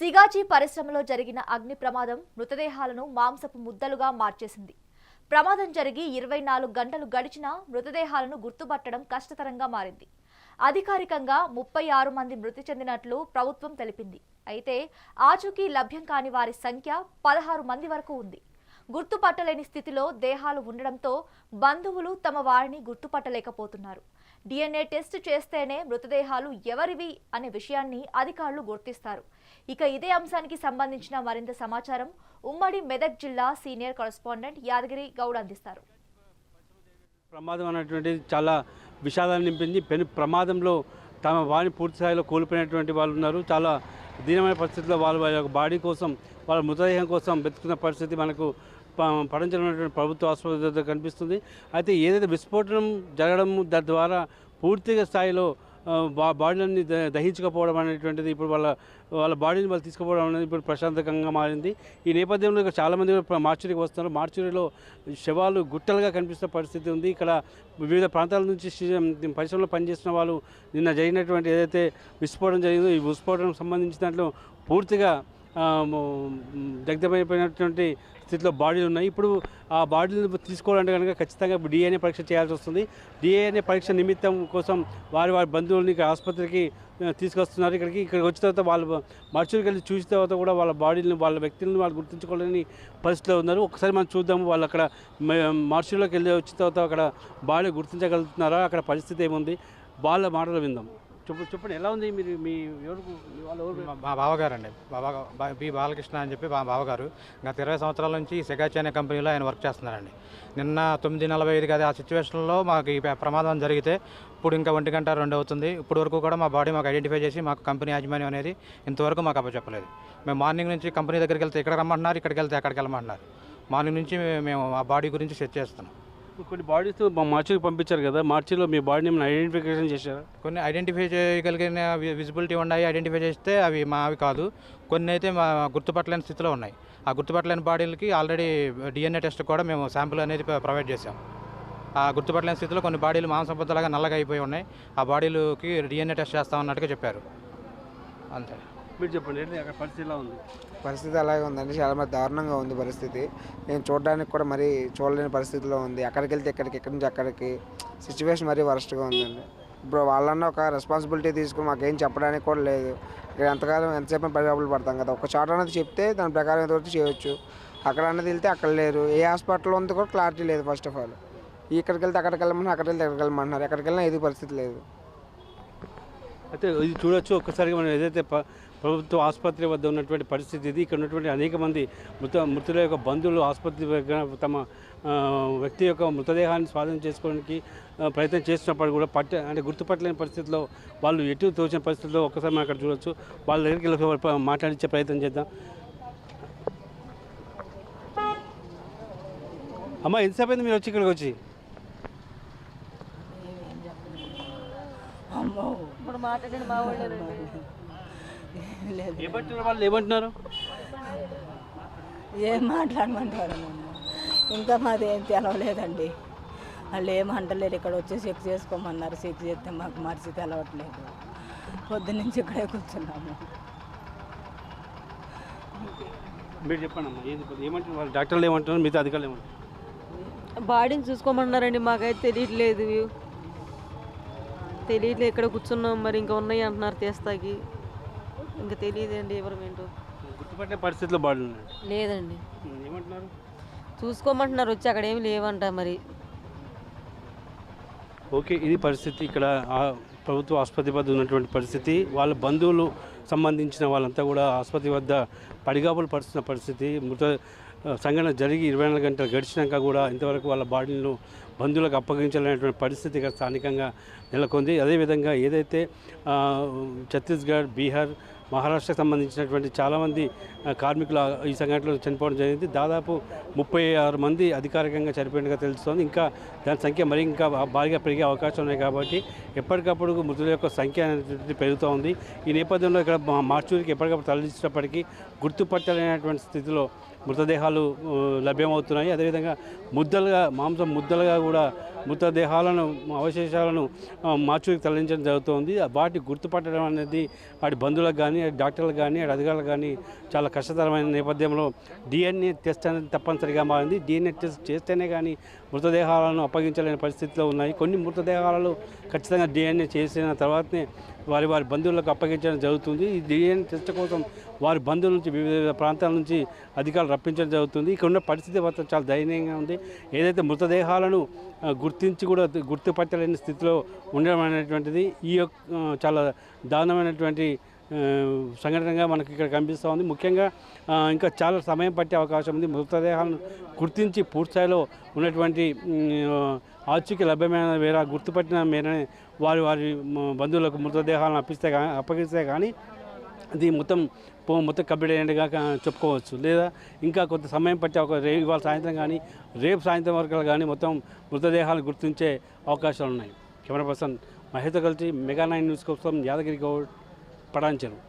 సిగాజీ పరిశ్రమలో జరిగిన అగ్ని ప్రమాదం మృతదేహాలను మాంసపు ముద్దలుగా మార్చేసింది. ప్రమాదం జరిగి ఇరవై నాలుగు గంటలు గడిచినా మృతదేహాలను గుర్తుపట్టడం కష్టతరంగా మారింది. అధికారికంగా ముప్పై ఆరు మంది మృతి చెందినట్లు ప్రభుత్వం తెలిపింది. అయితే ఆచూకీ లభ్యం కాని వారి సంఖ్య పదహారు మంది వరకు ఉంది. గుర్తుపట్టలేని స్థితిలో దేహాలు ఉండడంతో బంధువులు తమ వారిని గుర్తుపట్టలేకపోతున్నారు. డిఎన్ఏ టెస్ట్ చేస్తేనే మృతదేహాలు ఎవరివి అనే విషయాన్ని అధికారులు గుర్తిస్తారు. ఇక ఇదే అంశానికి సంబంధించిన మరింత సమాచారం ఉమ్మడి మెదక్ జిల్లా సీనియర్ కరస్పాండెంట్ యాదగిరి గౌడ్ అందిస్తారు. ప్రమాదం అనేటువంటిది చాలా విషాదాన్ని నింపింది. పెను ప్రమాదంలో తమ వారిని పూర్తిస్థాయిలో కోల్పోయినటువంటి వాళ్ళు ఉన్నారు. చాలా దీనమైన పరిస్థితుల్లో వాళ్ళు వారి యొక్క బాడీ కోసం వాళ్ళ మృతదేహం కోసం వెతుకున్న పరిస్థితి మనకు ప- ప్రభుత్వ ఆసుపత్రి కనిపిస్తుంది. అయితే ఏదైతే విస్ఫోటనం జరగడం ద్వారా పూర్తిగా స్థాయిలో బా బాడీలన్నీ దహించకపోవడం అనేటువంటిది ఇప్పుడు వాళ్ళ వాళ్ళ బాడీని వాళ్ళు తీసుకుపోవడం అనేది ఇప్పుడు ప్రశాంతకంగా మారింది. ఈ నేపథ్యంలో ఇక్కడ చాలామంది కూడా మార్చురీకి వస్తున్నారు. మార్చురీలో శవాలు గుట్టలుగా కనిపిస్తున్న పరిస్థితి ఉంది. ఇక్కడ వివిధ ప్రాంతాల నుంచి పరిశ్రమలో పనిచేస్తున్న వాళ్ళు నిన్న జరిగినటువంటి ఏదైతే విస్ఫోటనం జరిగిందో ఈ విస్ఫోటనం సంబంధించిన దాంట్లో పూర్తిగా దగ్ధమైపోయినటువంటి స్థితిలో బాడీలు ఉన్నాయి. ఇప్పుడు ఆ బాడీలు తీసుకోవాలంటే కనుక ఖచ్చితంగా డిఎన్ఏ పరీక్ష చేయాల్సి వస్తుంది. డిఎన్ఏ పరీక్ష నిమిత్తం కోసం వారి వారి బంధువులని ఇక్కడ ఆసుపత్రికి తీసుకొస్తున్నారు. ఇక్కడికి ఇక్కడికి వచ్చిన తర్వాత వాళ్ళు మనుషులకి వెళ్ళి చూసిన తర్వాత కూడా వాళ్ళ బాడీని వాళ్ళ వ్యక్తులను వాళ్ళు గుర్తించుకోలేని పరిస్థితిలో ఉన్నారు. ఒకసారి మనం చూద్దాము వాళ్ళు అక్కడ మనుషుల్లోకి వెళ్ళి వచ్చిన తర్వాత అక్కడ బాడీ గుర్తించగలుగుతున్నారా? అక్కడ పరిస్థితి ఏముంది? వాళ్ళ మాటలు విందాం. చెప్పు చెప్పండి ఎలా ఉంది మీరు మీ ఎవరు వాళ్ళ ఎవరు? మా బావగారు అండి బాబా బి బాలకృష్ణ అని చెప్పి మా బావగారు. గత ఇరవై సంవత్సరాల నుంచి సెగాచి అనే కంపెనీలో ఆయన వర్క్ చేస్తున్నారండి. నిన్న తొమ్మిది నలభై ఐదు కదా ఆ సిచ్యువేషన్లో మాకు ఈ ప్రమాదం జరిగితే ఇప్పుడు ఇంకా ఒంటి గంట రెండు అవుతుంది. ఇప్పుడు వరకు కూడా మా బాడీ మాకు ఐడెంటిఫై చేసి మాకు కంపెనీ యాజమాన్యం అనేది ఇంతవరకు మాకు అప్పచెప్పలేదు. మేము మార్నింగ్ నుంచి కంపెనీ దగ్గరికి వెళ్తే ఇక్కడ రమ్మంటున్నారు ఇక్కడికి వెళ్తే అక్కడికి వెళ్ళమంటున్నారు. మార్నింగ్ నుంచి మేము ఆ బాడీ గురించి సెట్ చేస్తున్నాం. కొన్ని బాడీస్ మార్చికి పంపించారు కదా మార్చిలో మీ బాడీని ఏమైనా ఐడెంటిఫికేషన్ చేశారా? కొన్ని ఐడెంటిఫై చేయగలిగిన విజిబిలిటీ ఉన్నాయి ఐడెంటిఫై చేస్తే అవి మావి కాదు. కొన్ని అయితే మా గుర్తుపట్టలేని స్థితిలో ఉన్నాయి. ఆ గుర్తుపట్టలేని బాడీలకి ఆల్రెడీ డిఎన్ఏ టెస్ట్ కూడా మేము శాంపుల్ అనేది ప్రొవైడ్ చేసాం ఆ గుర్తుపట్టలేని స్థితిలో కొన్ని బాడీలు మాంసబుద్ధలాగా నల్లగా అయిపోయి ఉన్నాయి. ఆ బాడీలకి డిఎన్ఏ టెస్ట్ చేస్తామన్నట్టుగా చెప్పారు. అంతే. మీరు చెప్పండి అక్కడ పరిస్థితి ఎలా ఉంది? పరిస్థితి అలాగే ఉందండి చాలా మరి దారుణంగా ఉంది పరిస్థితి. నేను చూడడానికి కూడా మరీ చూడలేని పరిస్థితిలో ఉంది. అక్కడికి వెళ్తే ఇక్కడికి ఇక్కడి నుంచి అక్కడికి సిచ్యువేషన్ మరీ వరస్ట్గా ఉందండి. ఇప్పుడు వాళ్ళన్న ఒక రెస్పాన్సిబిలిటీ తీసుకుని మాకేం చెప్పడానికి కూడా లేదు. ఇక్కడ ఎంతకాలం ఎంతసేపు పరిగాపులు పడతాం కదా ఒక చోట అనేది చెప్తే దాని ప్రకారం ఏదో చేయొచ్చు. అక్కడ అన్నది వెళ్తే అక్కడ లేరు. ఏ హాస్పిటల్లో ఉంది కూడా క్లారిటీ లేదు ఫస్ట్ ఆఫ్ ఆల్ ఇక్కడికి వెళ్తే అక్కడికి వెళ్ళమని అక్కడికి వెళ్తే అక్కడికి వెళ్ళమంటున్నారు. ఎక్కడికి వెళ్ళినా ఇది పరిస్థితి లేదు. అయితే ఇది చూడొచ్చు. ఒక్కసారిగా మనం ఏదైతే ప్రభుత్వ ఆసుపత్రి వద్ద ఉన్నటువంటి పరిస్థితి ఇది. ఇక్కడ ఉన్నటువంటి అనేక మంది మృత మృతుల యొక్క బంధువులు ఆసుపత్రి దగ్గర తమ వ్యక్తి యొక్క మృతదేహాన్ని స్వాధీనం చేసుకోవడానికి ప్రయత్నం చేస్తున్నప్పుడు కూడా పట్ట అంటే గుర్తుపట్టలేని పరిస్థితిలో వాళ్ళు ఎటు తోచిన పరిస్థితిలో ఒక్కసారి మనం అక్కడ చూడొచ్చు. వాళ్ళ దగ్గరికి వెళ్ళి మాట్లాడించే ప్రయత్నం చేద్దాం. అమ్మ ఎంతసేపు అయింది మీరు వచ్చి ఇక్కడికి వచ్చి? ఇప్పుడు మాట్లాడండి మా వాళ్ళు లేదు. ఏమంటున్నారు వాళ్ళు? ఏమంటున్నారు? ఏం మాట్లాడమంటారు? ఇంకా మాది ఏం తెలవలేదండి. వాళ్ళు ఏం అంటలేరు. ఇక్కడ వచ్చి చెక్ చేసుకోమన్నారు. చెక్ చేస్తే మాకు మరిచి తెలవట్లేదు. పొద్దున్నుంచి ఇక్కడే కూర్చున్నాము. మీరు చెప్పండి అమ్మా. ఏమంటున్నారు? వాళ్ళు డాక్టర్లు ఏమంటున్నారు? మిగతా అధికారులు ఏమంటున్నారు? బాడీని చూసుకోమన్నారండి. మాకైతే తెలియట్లేదు. తెలియట్లేదు. ఇక్కడ కూర్చున్నాం మరి? ఇంకా ఉన్నాయి అంటున్నారు. తీస్తాకి. ఇంకా తెలియదండి ఎవరు ఏంటో గుర్తుపట్టే పరిస్థితిలో బాడీ ఉన్నాయి లేదండి. ఏమంటున్నారు? చూసుకోమంటున్నారు వచ్చి అక్కడ ఏమి లేవంట మరి. ఓకే ఇది పరిస్థితి. ఇక్కడ ప్రభుత్వ ఆసుపత్రి వద్ద ఉన్నటువంటి పరిస్థితి. వాళ్ళ బంధువులు సంబంధించిన వాళ్ళంతా కూడా ఆసుపత్రి వద్ద పడిగాపులు పడుతున్న పరిస్థితి. మృత సంఘటన జరిగి ఇరవై నాలుగు గంటలు గడిచినాక కూడా ఇంతవరకు వాళ్ళ బాడీలను బంధువులకు అప్పగించాలనేటువంటి పరిస్థితి ఇక్కడ స్థానికంగా నెలకొంది. అదేవిధంగా ఏదైతే ఛత్తీస్గఢ్ బీహార్ మహారాష్ట్రకు సంబంధించినటువంటి చాలామంది కార్మికులు ఈ సంఘటనలో చనిపోవడం జరిగింది. దాదాపు ముప్పై ఆరు మంది అధికారికంగా చనిపోయినట్టుగా తెలుస్తోంది. ఇంకా దాని సంఖ్య మరి ఇంకా భారీగా పెరిగే అవకాశం ఉన్నాయి కాబట్టి ఎప్పటికప్పుడు మృతుల యొక్క సంఖ్య అనేటువంటిది పెరుగుతూ ఉంది. ఈ నేపథ్యంలో ఇక్కడ మార్చూరికి ఎప్పటికప్పుడు తరలించినప్పటికీ గుర్తుపట్టలేనటువంటి స్థితిలో మృతదేహాలు లభ్యమవుతున్నాయి. అదేవిధంగా ముద్దలుగా మాంసం ముద్దలుగా కూడా మృతదేహాలను అవశేషాలను మార్చుకు తరలించడం జరుగుతుంది. వాటి గుర్తుపట్టడం అనేది వాటి బంధువులకు కానీ డాక్టర్లకు కానీ అధికారులు కానీ చాలా కష్టతరమైన నేపథ్యంలో డిఎన్ఏ టెస్ట్ అనేది తప్పనిసరిగా మారింది. డిఎన్ఏ టెస్ట్ చేస్తేనే కానీ మృతదేహాలను అప్పగించలేని పరిస్థితిలో ఉన్నాయి. కొన్ని మృతదేహాలలో ఖచ్చితంగా డిఎన్ఏ చేసిన తర్వాతనే వారి వారి బంధువులకు అప్పగించడం జరుగుతుంది. ఈ డిఎన్ఏ టెస్ట్ కోసం వారి బంధువుల నుంచి వివిధ ప్రాంతాల నుంచి అధికారులు రప్పించడం జరుగుతుంది. ఇక్కడ ఉన్న పరిస్థితి మాత్రం చాలా దయనీయంగా ఉంది. ఏదైతే మృతదేహాలను గుర్తించి కూడా గుర్తుపట్టలేని స్థితిలో ఉండడం అనేటువంటిది ఈ యొక్క చాలా దారుణమైనటువంటి సంఘటనగా మనకి ఇక్కడ కనిపిస్తూ ఉంది. ముఖ్యంగా ఇంకా చాలా సమయం పట్టే అవకాశం ఉంది. మృతదేహాలను గుర్తించి పూర్తిస్థాయిలో ఉన్నటువంటి ఉమ్, ఆచూకీ లభ్యమైన మేర గుర్తుపట్టిన మేరనే వారి వారి బంధువులకు మృతదేహాలను అప్పిస్తే కానీ అప్పగిస్తే కానీ అది మొత్తం పో- మొత్తం కంప్లీట్ అయినట్టుగా చెప్పుకోవచ్చు. లేదా ఇంకా కొంత సమయం పట్టే ఒక రేపు ఇవాళ సాయంత్రం కానీ రేపు సాయంత్రం వరకు కానీ మొత్తం మృతదేహాలు గుర్తించే అవకాశాలు ఉన్నాయి కెమెరా పర్సన్ మహేతో కలిసి మెగా నైన్ న్యూస్ కోసం యాదగిరి గౌడ్ పడాంచెరు